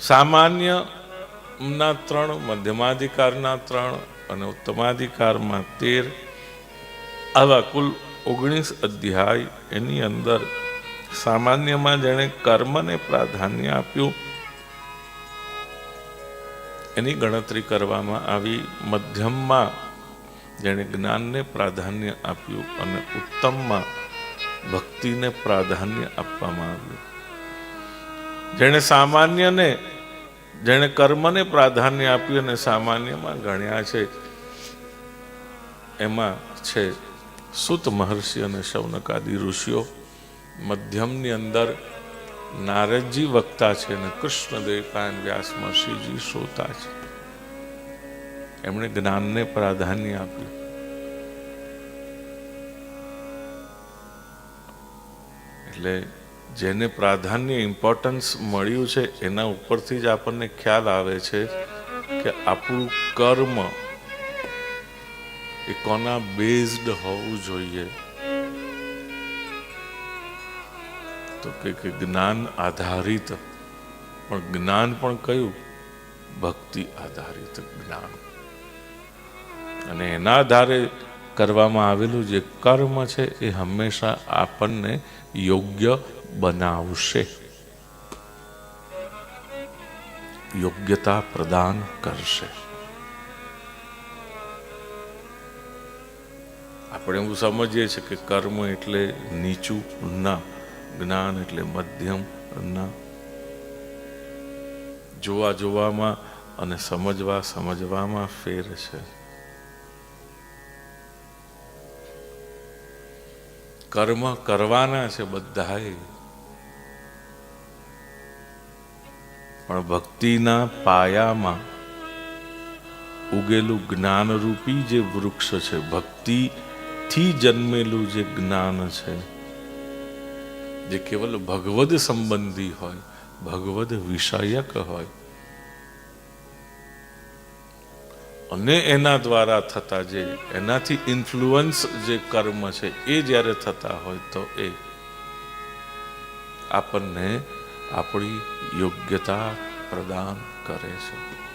સામાન્યના ત્રણ, મધ્યમાધિકારના ત્રણ અને ઉત્તમાધિકારમાં તેર. આવા કુલ ઓગણીસ અધ્યાય એની અંદર સામાન્યમાં જેણે કર્મને પ્રાધાન્ય આપ્યું, એની ગણતરી કરવામાં આવી. મધ્યમમાં જેણે જ્ઞાનને પ્રાધાન્ય આપ્યું અને ઉત્તમમાં ભક્તિને પ્રાધાન્ય આપવામાં આવ્યું. જેણે સામાન્યને જેણે કર્મને પ્રાધાન્ય આપ્યું અને સામાન્યમાં ગણ્યા છે. એમાં છે સુત મહર્ષિ અને શૌનકાદી ઋષિઓ, મધ્યમની અંદર નારદજી વક્તા છે અને કૃષ્ણદેવ પાયન વ્યાસ મહર્ષિજી શ્રોતા છે. એમણે જ્ઞાનને પ્રાધાન્ય આપ્યું. એટલે જેને પ્રાધાન્ય ઇમ્પોર્ટન્સ મળ્યું છે, એના ઉપરથી જ આપણને ખ્યાલ આવે છે કે આપણું કર્મ એ કોના બેઝડ હોવું જોઈએ. તો કે જ્ઞાન આધારિત. પણ જ્ઞાન પણ કયું? ભક્તિ આધારિત જ્ઞાન. અને એના આધારે કરવામાં આવેલું જે કર્મ છે એ હંમેશા આપણને યોગ્ય બનાવશે. યોગ્યતા પ્રદાન કરશે. આપણે એવું સમજીએ છીએ કે કર્મ એટલે નીચું ના, જ્ઞાન એટલે મધ્યમ ના. જોવા જોવામાં અને સમજવા સમજવામાં ફેર છે. કર્મ કરવાના છે બધાએ. પણ ભક્તિના પાયામાં ઉગેલું જ્ઞાનરૂપી જે વૃક્ષ છે, ભક્તિથી જન્મેલું જે જ્ઞાન છે, જે કેવલ ભગવદ સંબંધી હોય, ભગવદ વિષયક હોય અને એના દ્વારા થતા જે એનાથી ઇન્ફ્લુઅન્સ જે કર્મ છે, એ જ્યારે થતા હોય તો એ આપણને આપણી યોગ્યતા પ્રદાન કરે છે.